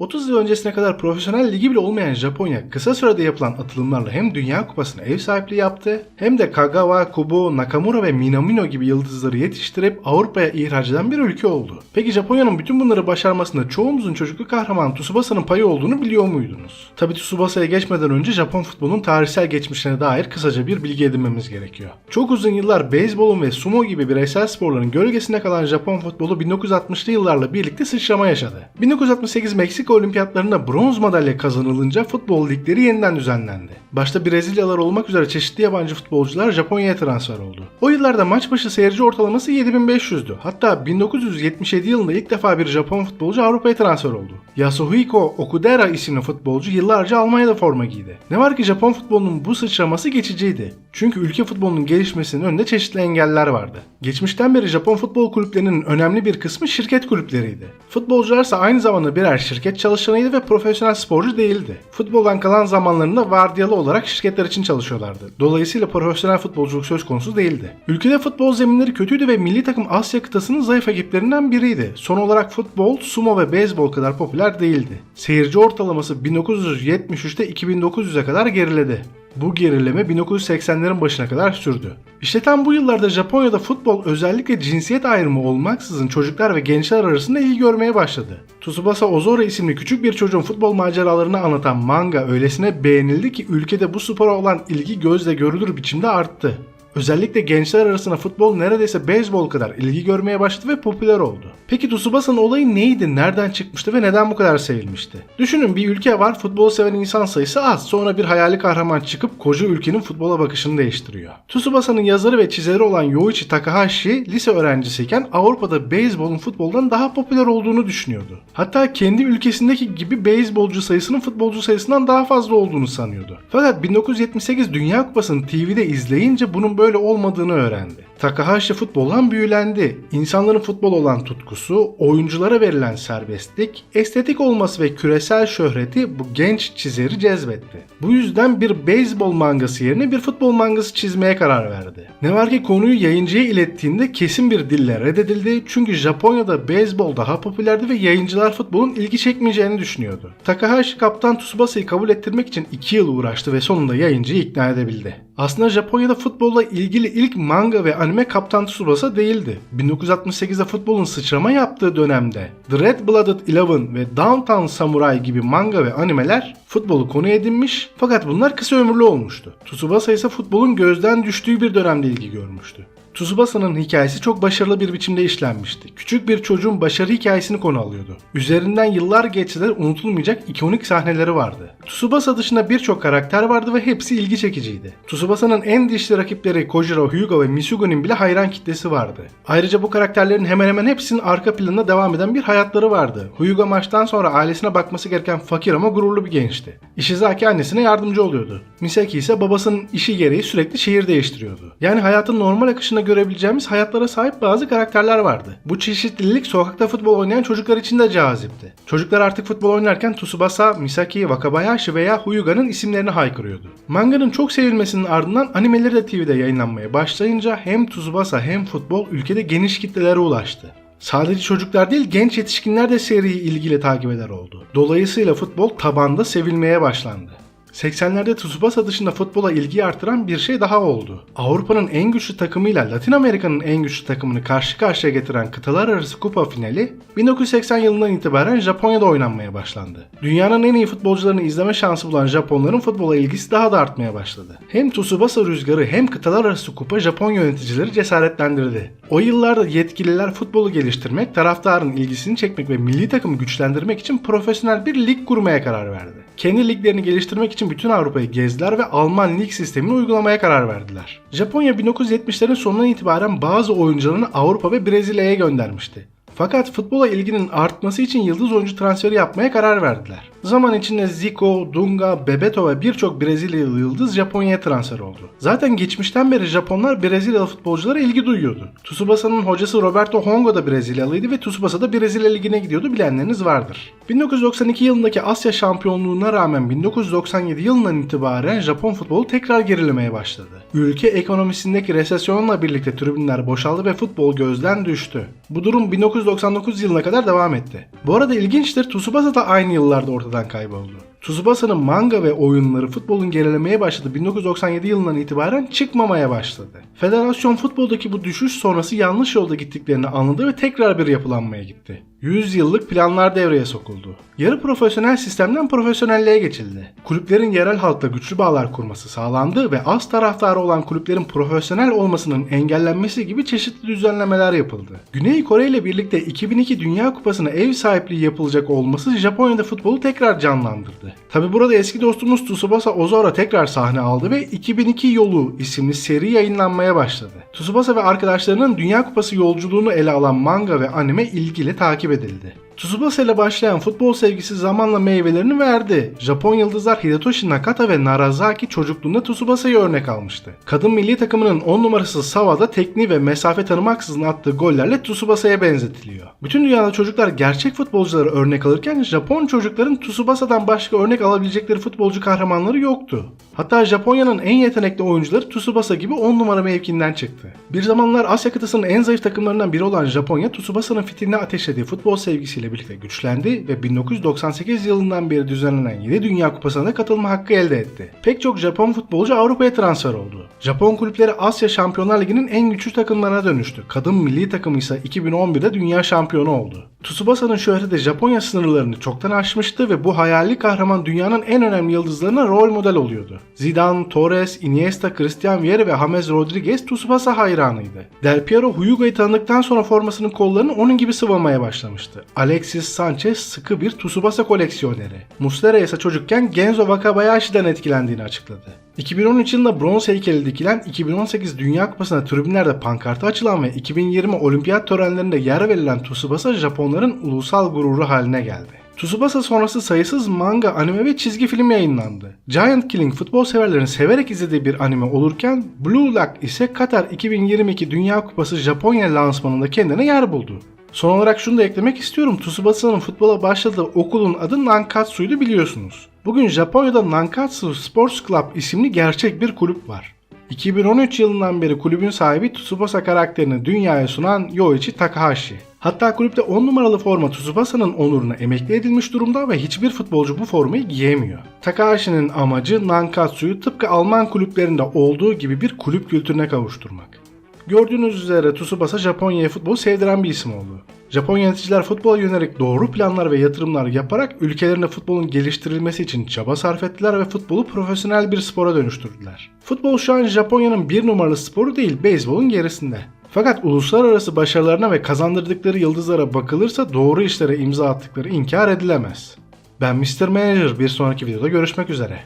30 yıl öncesine kadar profesyonel ligi bile olmayan Japonya kısa sürede yapılan atılımlarla hem Dünya Kupası'na ev sahipliği yaptı hem de Kagawa, Kubo, Nakamura ve Minamino gibi yıldızları yetiştirip Avrupa'ya ihraç eden bir ülke oldu. Peki Japonya'nın bütün bunları başarmasında çoğumuzun çocukluk kahramanı Tsubasa'nın payı olduğunu biliyor muydunuz? Tabi Tsubasa'ya geçmeden önce Japon futbolunun tarihsel geçmişine dair kısaca bir bilgi edinmemiz gerekiyor. Çok uzun yıllar beyzbolun ve sumo gibi bireysel sporların gölgesinde kalan Japon futbolu 1960'lı yıllarla birlikte sıçrama yaşadı. 1968 Meksika olimpiyatlarında bronz madalya kazanılınca futbol ligleri yeniden düzenlendi. Başta Brezilyalar olmak üzere çeşitli yabancı futbolcular Japonya'ya transfer oldu. O yıllarda maç başı seyirci ortalaması 7500'dü. Hatta 1977 yılında ilk defa bir Japon futbolcu Avrupa'ya transfer oldu. Yasuhiko Okudera isimli futbolcu yıllarca Almanya'da forma giydi. Ne var ki Japon futbolunun bu sıçraması geçiciydi. Çünkü ülke futbolunun gelişmesinin önünde çeşitli engeller vardı. Geçmişten beri Japon futbol kulüplerinin önemli bir kısmı şirket kulüpleriydi. Futbolcularsa aynı zamanda birer şirket çalışanıydı ve profesyonel sporcu değildi. Futboldan kalan zamanlarında vardiyalı olarak şirketler için çalışıyorlardı. Dolayısıyla profesyonel futbolculuk söz konusu değildi. Ülkede futbol zeminleri kötüydü ve milli takım Asya kıtasının zayıf ekiplerinden biriydi. Son olarak futbol, sumo ve beyzbol kadar popüler değildi. Seyirci ortalaması 1973'te 2900'e kadar geriledi. Bu gerileme 1980'lerin başına kadar sürdü. İşte tam bu yıllarda Japonya'da futbol özellikle cinsiyet ayrımı olmaksızın çocuklar ve gençler arasında ilgi görmeye başladı. Tsubasa Ozora isimli küçük bir çocuğun futbol maceralarını anlatan manga öylesine beğenildi ki ülkede bu spora olan ilgi gözle görülür biçimde arttı. Özellikle gençler arasında futbol neredeyse beyzbol kadar ilgi görmeye başladı ve popüler oldu. Peki Tsubasa'nın olayı neydi, nereden çıkmıştı ve neden bu kadar sevilmişti? Düşünün bir ülke var, futbolu seven insan sayısı az. Sonra bir hayali kahraman çıkıp koca ülkenin futbola bakışını değiştiriyor. Tsubasa'nın yazarı ve çizeri olan Yoichi Takahashi lise öğrencisiyken Avrupa'da beyzbolun futboldan daha popüler olduğunu düşünüyordu. Hatta kendi ülkesindeki gibi beyzbolcu sayısının futbolcu sayısından daha fazla olduğunu sanıyordu. Fakat 1978 Dünya Kupası'nı TV'de izleyince bunun böyle olmadığını öğrendi. Takahashi futboldan büyülendi. İnsanların futbol olan tutkusu, oyunculara verilen serbestlik, estetik olması ve küresel şöhreti bu genç çizeri cezbetti. Bu yüzden bir beyzbol mangası yerine bir futbol mangası çizmeye karar verdi. Ne var ki konuyu yayıncıya ilettiğinde kesin bir dille reddedildi çünkü Japonya'da beyzbol daha popülerdi ve yayıncılar futbolun ilgi çekmeyeceğini düşünüyordu. Takahashi kaptan Tsubasa'yı kabul ettirmek için 2 yıl uğraştı ve sonunda yayıncıyı ikna edebildi. Aslında Japonya'da futbolla ilgili ilk manga ve anime Kaptan Tsubasa değildi. 1968'de futbolun sıçrama yaptığı dönemde The Red Blooded Eleven ve Downtown Samurai gibi manga ve animeler futbolu konu edinmiş fakat bunlar kısa ömürlü olmuştu. Tsubasa ise futbolun gözden düştüğü bir dönemde ilgi görmüştü. Tsubasa'nın hikayesi çok başarılı bir biçimde işlenmişti. Küçük bir çocuğun başarı hikayesini konu alıyordu. Üzerinden yıllar geçse de unutulmayacak ikonik sahneleri vardı. Tsubasa dışında birçok karakter vardı ve hepsi ilgi çekiciydi. Tsubasa'nın en dişli rakipleri Kojiro, Hyuga ve Misugo'nun bile hayran kitlesi vardı. Ayrıca bu karakterlerin hemen hemen hepsinin arka planında devam eden bir hayatları vardı. Hyuga maçtan sonra ailesine bakması gereken fakir ama gururlu bir gençti. Ishizaki annesine yardımcı oluyordu. Misaki ise babasının işi gereği sürekli şehir değiştiriyordu. Yani hayatın normal akışında görebileceğimiz hayatlara sahip bazı karakterler vardı. Bu çeşitlilik sokakta futbol oynayan çocuklar için de cazipti. Çocuklar artık futbol oynarken Tsubasa, Misaki, Wakabayashi veya Hyuga'nın isimlerini haykırıyordu. Manganın çok sevilmesinin ardından animeleri de TV'de yayınlanmaya başlayınca hem Tsubasa hem futbol ülkede geniş kitlelere ulaştı. Sadece çocuklar değil genç yetişkinler de seriyi ilgiyle takip eder oldu. Dolayısıyla futbol tabanda sevilmeye başlandı. 80'lerde Tsubasa dışında futbola ilgi artıran bir şey daha oldu. Avrupa'nın en güçlü takımıyla Latin Amerika'nın en güçlü takımını karşı karşıya getiren kıtalar arası kupa finali 1980 yılından itibaren Japonya'da oynanmaya başlandı. Dünyanın en iyi futbolcularını izleme şansı bulan Japonların futbola ilgisi daha da artmaya başladı. Hem Tsubasa rüzgarı hem kıtalar arası kupa Japon yöneticileri cesaretlendirdi. O yıllarda yetkililer futbolu geliştirmek, taraftarın ilgisini çekmek ve milli takımı güçlendirmek için profesyonel bir lig kurmaya karar verdi. Kendi liglerini geliştirmek için bütün Avrupa'yı gezdiler ve Alman lig sistemini uygulamaya karar verdiler. Japonya 1970'lerin sonundan itibaren bazı oyuncularını Avrupa ve Brezilya'ya göndermişti. Fakat futbola ilginin artması için yıldız oyuncu transferi yapmaya karar verdiler. Zaman içinde Zico, Dunga, Bebeto ve birçok Brezilyalı yıldız Japonya'ya transfer oldu. Zaten geçmişten beri Japonlar Brezilyalı futbolculara ilgi duyuyordu. Tsubasa'nın hocası Roberto Hongo da Brezilyalıydı ve Tsubasa da Brezilya Ligi'ne gidiyordu bilenleriniz vardır. 1992 yılındaki Asya şampiyonluğuna rağmen 1997 yılından itibaren Japon futbolu tekrar gerilemeye başladı. Ülke ekonomisindeki resesyonla birlikte tribünler boşaldı ve futbol gözden düştü. Bu durum 1999 yılına kadar devam etti. Bu arada ilginçtir Tsubasa da aynı yıllarda ortadan kayboldu. Tsubasa'nın manga ve oyunları futbolun gerilemeye başladı 1997 yılından itibaren çıkmamaya başladı. Federasyon futboldaki bu düşüş sonrası yanlış yolda gittiklerini anladı ve tekrar bir yapılanmaya gitti. 100 yıllık planlar devreye sokuldu. Yarı profesyonel sistemden profesyonelliğe geçildi. Kulüplerin yerel halkla güçlü bağlar kurması sağlandı ve az taraftarı olan kulüplerin profesyonel olmasının engellenmesi gibi çeşitli düzenlemeler yapıldı. Güney Kore ile birlikte 2002 Dünya Kupası'na ev sahipliği yapılacak olması Japonya'da futbolu tekrar canlandırdı. Tabi burada eski dostumuz Tsubasa Ozora tekrar sahne aldı ve 2002 Yolu isimli seri yayınlanmaya başladı. Tsubasa ve arkadaşlarının Dünya Kupası yolculuğunu ele alan manga ve anime ilgiyle takip edildi. Tsubasa ile başlayan futbol sevgisi zamanla meyvelerini verdi. Japon yıldızlar Hidetoshi Nakata ve Narazaki çocukluğunda Tsubasa'yı örnek almıştı. Kadın milli takımının 10 numarası Sawa'da tekniği ve mesafe tanımaksızın attığı gollerle Tsubasa'ya benzetiliyor. Bütün dünyada çocuklar gerçek futbolcuları örnek alırken Japon çocukların Tsubasa'dan başka örnek alabilecekleri futbolcu kahramanları yoktu. Hatta Japonya'nın en yetenekli oyuncuları Tsubasa gibi 10 numara mevkiinden çıktı. Bir zamanlar Asya kıtasının en zayıf takımlarından biri olan Japonya, Tsubasa'nın fitilini ateşlediği futbol sevgisiyle birlikte güçlendi ve 1998 yılından beri düzenlenen 7 Dünya Kupası'na katılma hakkı elde etti. Pek çok Japon futbolcu Avrupa'ya transfer oldu. Japon kulüpleri Asya Şampiyonlar Ligi'nin en güçlü takımlarına dönüştü. Kadın milli takımı ise 2011'de dünya şampiyonu oldu. Tsubasa'nın şöhreti Japonya sınırlarını çoktan aşmıştı ve bu hayali kahraman dünyanın en önemli yıldızlarına rol model oluyordu. Zidane, Torres, Iniesta, Christian Vieri ve James Rodriguez Tsubasa hayranıydı. Del Piero Huyuga'yı tanıdıktan sonra formasının kollarını onun gibi sıvamaya başlamıştı. Alexis Sanchez sıkı bir Tsubasa koleksiyoneri. Muslera ise çocukken Genzo Wakabayashi'den etkilendiğini açıkladı. 2013 yılında bronz heykeli dikilen 2018 Dünya Kupası'na tribünlerde pankartı açılan ve 2020 olimpiyat törenlerinde yer verilen Tsubasa Japonların ulusal gururu haline geldi. Tsubasa sonrası sayısız manga, anime ve çizgi film yayınlandı. Giant Killing futbol severlerin severek izlediği bir anime olurken Blue Lock ise Katar 2022 Dünya Kupası Japonya lansmanında kendine yer buldu. Son olarak şunu da eklemek istiyorum. Tsubasa'nın futbola başladığı okulun adı Nankatsu'ydu biliyorsunuz. Bugün Japonya'da Nankatsu Sports Club isimli gerçek bir kulüp var. 2013 yılından beri kulübün sahibi Tsubasa karakterini dünyaya sunan Yoichi Takahashi. Hatta kulüpte 10 numaralı forma Tsubasa'nın onuruna emekli edilmiş durumda ve hiçbir futbolcu bu formayı giyemiyor. Takahashi'nin amacı Nankatsu'yu tıpkı Alman kulüplerinde olduğu gibi bir kulüp kültürüne kavuşturmak. Gördüğünüz üzere Tsubasa Japonya'ya futbol sevdiren bir isim oldu. Japon yöneticiler futbola yönelik doğru planlar ve yatırımlar yaparak ülkelerinde futbolun geliştirilmesi için çaba sarf ettiler ve futbolu profesyonel bir spora dönüştürdüler. Futbol şu an Japonya'nın bir numaralı sporu değil, beyzbolun gerisinde. Fakat uluslararası başarılarına ve kazandırdıkları yıldızlara bakılırsa doğru işlere imza attıkları inkar edilemez. Ben Mr. Manager bir sonraki videoda görüşmek üzere.